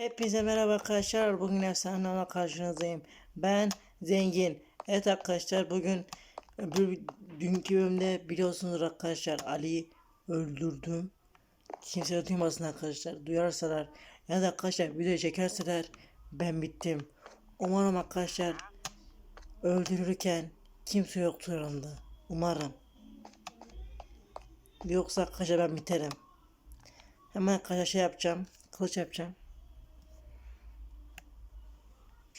Hepinize merhaba arkadaşlar. Bugün efsanelerle karşınızdayım. Ben Zengin. Evet arkadaşlar bugün dünkü bölümde biliyorsunuz arkadaşlar Ali'yi öldürdüm. Kimse duymasın arkadaşlar. Duyarsalar ya da arkadaşlar video çekerseler ben bittim. Umarım arkadaşlar öldürürken kimse yoktur yanımda. Umarım. Yoksa arkadaşlar ben biterim. Hemen arkadaşlar şey yapacağım. Kılıç yapacağım.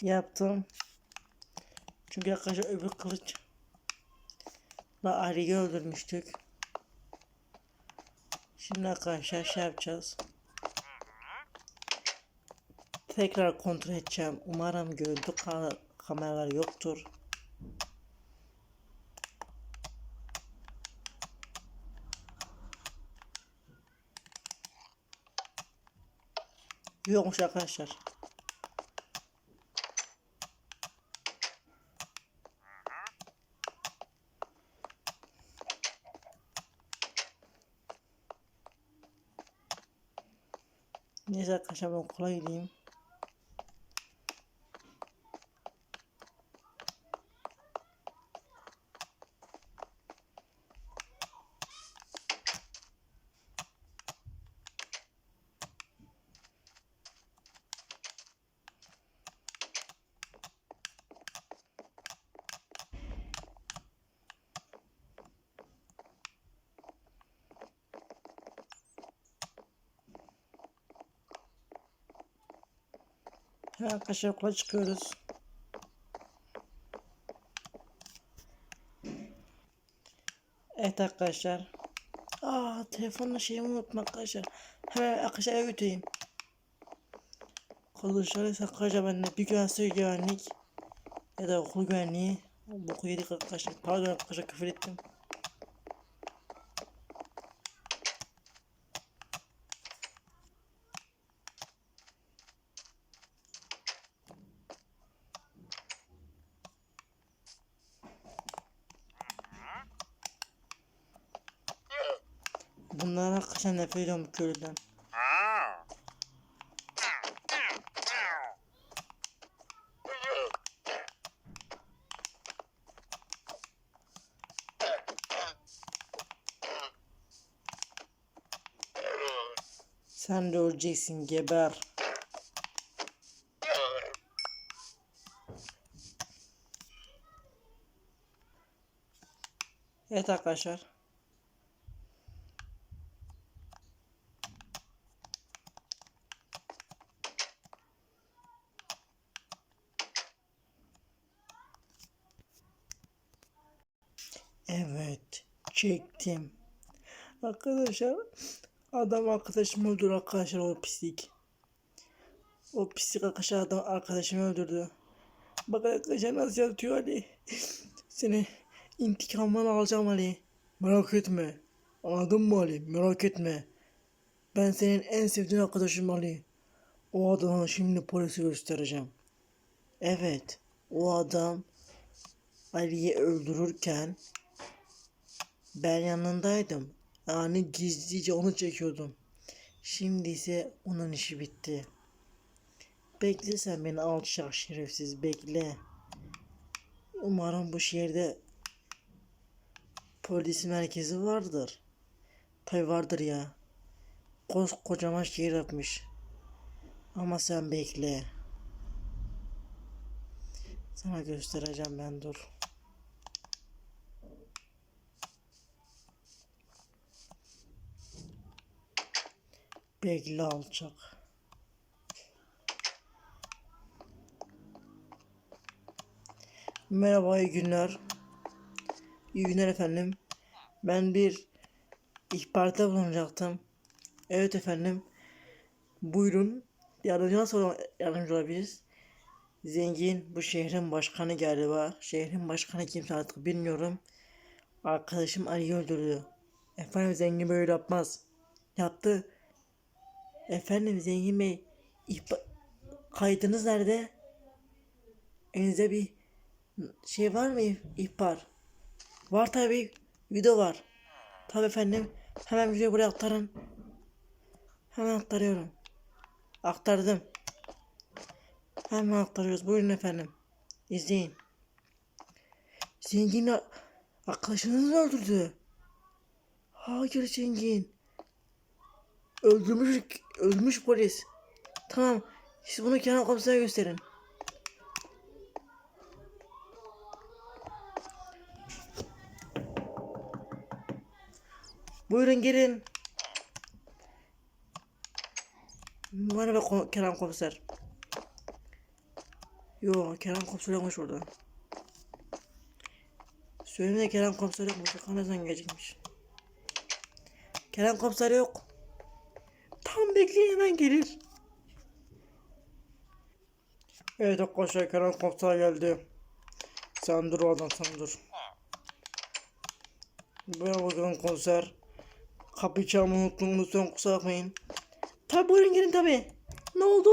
Yaptım. Çünkü arkadaşlar öbür kılıç da Ali'yi öldürmüştük. Şimdi arkadaşlar şey yapacağız. Tekrar kontrol edeceğim. Umarım görüntü ka- kameralar yoktur. Yokmuş arkadaşlar. Ben okula gideyim. Arkadaşlar okula çıkıyoruz. Evet arkadaşlar. Aa telefonla şeyimi unuttum arkadaşlar. Hemen arkadaşlar eve götüreyim. Kılıçlar ise arkadaşlar bende bir güvensiz güvenlik ya da okul güvenliği. Boku yedik arkadaşlar. Pardon arkadaşlar küfür ettim. Bunlara arkadaşlar nefret ediyorum bu köylüden. Sen de öleceksin geber. Evet arkadaşlar. Evet, çektim. Arkadaşlar, adam arkadaşımı öldürdü arkadaşlar o pislik. O pislik arkadaşlar adam arkadaşımı öldürdü. Bak arkadaşlar nasıl yatıyor Ali. Seni intikamını alacağım Ali. Merak etme. Anladın mı Ali? Merak etme. Ben senin en sevdiğin arkadaşım Ali. O adamı şimdi polise göstereceğim. Evet, o adam Ali'yi öldürürken ben yanındaydım. Yani gizlice onu çekiyordum. Şimdi ise onun işi bitti. Bekle sen beni alçak şerefsiz bekle. Umarım bu şehirde polis merkezi vardır. Tabi vardır ya. Koskocaman şehir yapmış. Ama sen bekle. Sana göstereceğim ben dur. Bekle alçak. Merhaba iyi günler. İyi günler efendim. Ben bir ihbarda bulunacaktım. Evet efendim. Buyurun. Yardımcı nasıl yardımcı olabiliriz? Zengin bu şehrin başkanı galiba. Şehrin başkanı kimse artık bilmiyorum. Arkadaşım Ali'yi öldürdü. Efendim zengin böyle yapmaz. Yaptı. Efendim Zengin Bey, ihba- kaydınız nerede? Elinizde bir şey var mı ih- ihbar? Var tabi, video var. Tabi efendim, hemen videoyu buraya aktarın. Hemen aktarıyorum. Aktardım. Hemen aktarıyoruz. Buyurun efendim. İzleyin. Zengin a- arkadaşınızı öldürdü. Hayır zengin. Öldürmüş, öldürmüş polis. Tamam. Siz bunu Kenan komisere gösterin. Buyurun gelin. Merhaba Kenan komiser. Yo Kenan komiser yokmuş orada. Söylemede Kenan komiser yokmuş. Kanızdan gelecekmiş. Kenan komiser yok. Tam bekleyin hemen gelir. Evet arkadaşlar Kenan komiser geldi. Sen dur oradan sen dur. Merhaba Kenan komiser. Kapıyı çalmayı unuttum lütfen kusura bakmayın. Tabi buyurun gelin tabi. Ne oldu?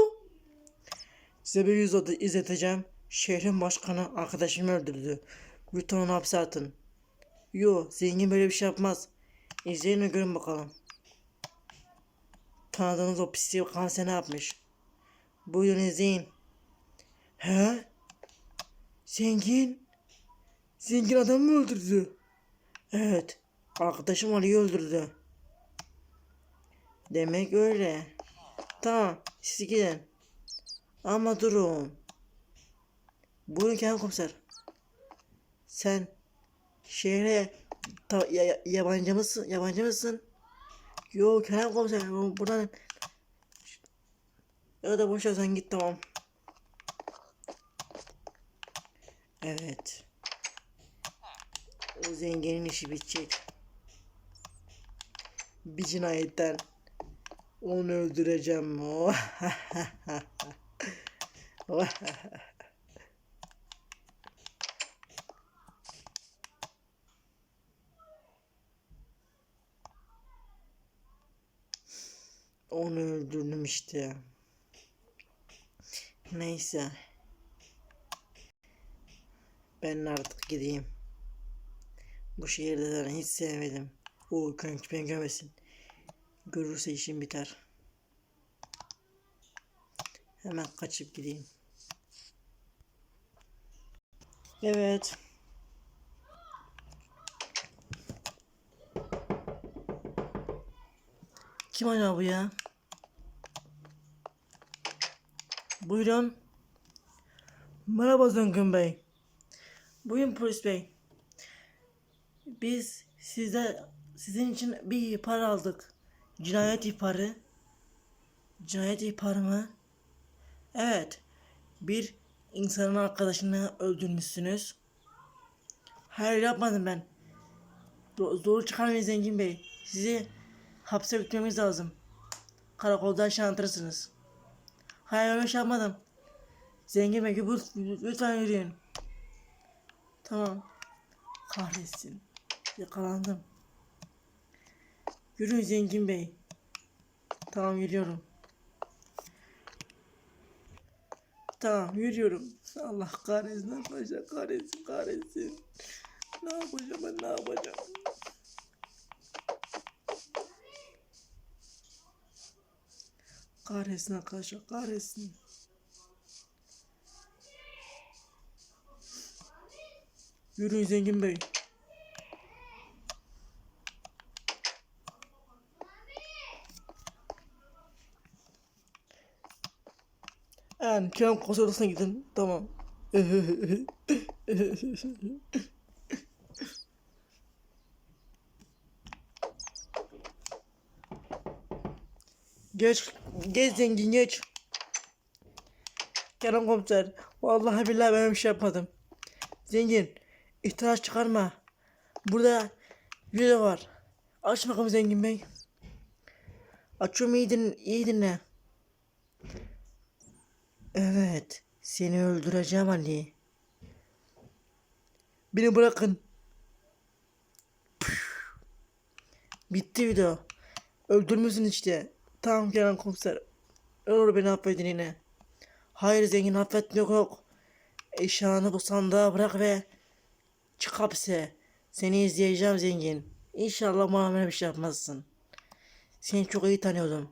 Size bir yüz izleteceğim. Şehrin başkanı arkadaşımı öldürdü. Lütfen onu hapse atın. Yo zengin böyle bir şey yapmaz. İzleyin görün bakalım. Tanıdığınız o pisliği kanser ne yapmış? Buyurun izleyin. He? Zengin? Zengin adam mı öldürdü? Evet. Arkadaşım Ali'yi öldürdü. Demek öyle. Tamam. Siz gidin. Ama durun. Buyurun Kenan komiser. Sen şehre yabancı mısın? Yabancı mısın? Yok Kenan komiser. bu- Buradan ya da boş ver sen git tamam. Evet. O zenginin işi bitecek. Bir cinayetten onu öldüreceğim. Onu öldürdüm işte. Neyse. Ben artık gideyim. Bu şehirde zaten hiç sevmedim. O kanki beni görmesin. Görürse işim biter. Hemen kaçıp gideyim. Evet. Kim acaba bu ya? Buyurun. Merhaba Zengin Bey. Buyurun polis bey. Biz size sizin için bir ihbar aldık. Cinayet ihbarı. Cinayet ihbarı mı? Evet. Bir insanın arkadaşını öldürmüşsünüz. Hayır yapmadım ben. Do- Zor çıkarmayın Zengin Bey. Sizi hapse götürmemiz lazım. Karakolda yaşantırsınız. Hayır öyle şey yapmadım. Zengin Bey lütfen- lütfen yürüyün. Tamam. Kahretsin. Yakalandım. Yürüyün Zengin Bey. Tamam yürüyorum. Tamam yürüyorum. Allah kahretsin arkadaşlar kahretsin kahretsin. Ne yapacağım ben ne yapacağım? Kahretsin arkadaşlar kahretsin. Yürüyün Zengin Bey. Yani Kerem konser odasına gidin. Tamam. geç. Geç zengin geç. Kerem komiser. Vallahi billahi ben bir şey yapmadım. Zengin. ihtiyaç çıkarma. Burada video var. Aç bakalım zengin bey. Açıyorum iyi dinle. Iyi dinle. Evet. Seni öldüreceğim Ali. Beni bırakın. Püh. Bitti video. Öldürmüşsün işte. Tamam Kenan komiser. Olur beni affedin yine. Hayır zengin affetmek yok. Eşyanı bu sandığa bırak ve çık hapse. Seni izleyeceğim zengin. İnşallah muamele bir şey yapmazsın. Seni çok iyi tanıyordum.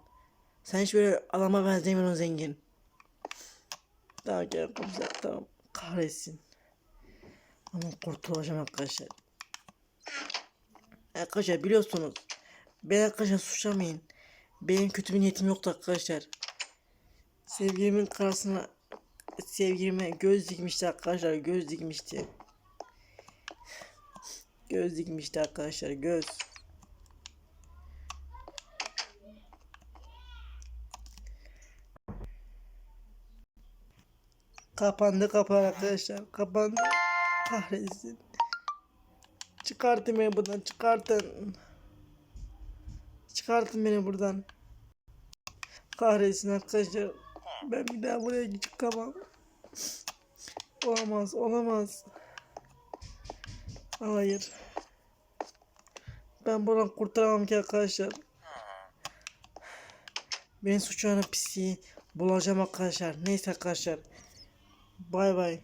Sen hiç böyle adama benzemiyorsun zengin. Tamam Kerem komiser tamam. Kahretsin. Ama kurtulacağım arkadaşlar. Arkadaşlar biliyorsunuz. Ben arkadaşlar suçlamayın. Benim kötü bir niyetim yoktu arkadaşlar. Sevgilimin karşısına sevgilime göz dikmişti arkadaşlar. Göz dikmişti. Göz dikmişti arkadaşlar. Göz. Kapandı kapı arkadaşlar. Kapandı. Kahretsin. Çıkartın beni buradan. Çıkartın. Çıkartın beni buradan. Kahretsin arkadaşlar. Ben bir daha buraya çıkamam. Olamaz. Olamaz. Hayır. Ben buradan kurtaramam ki arkadaşlar. Ben suçlanan pisliği bulacağım arkadaşlar. Neyse arkadaşlar. Bay bay.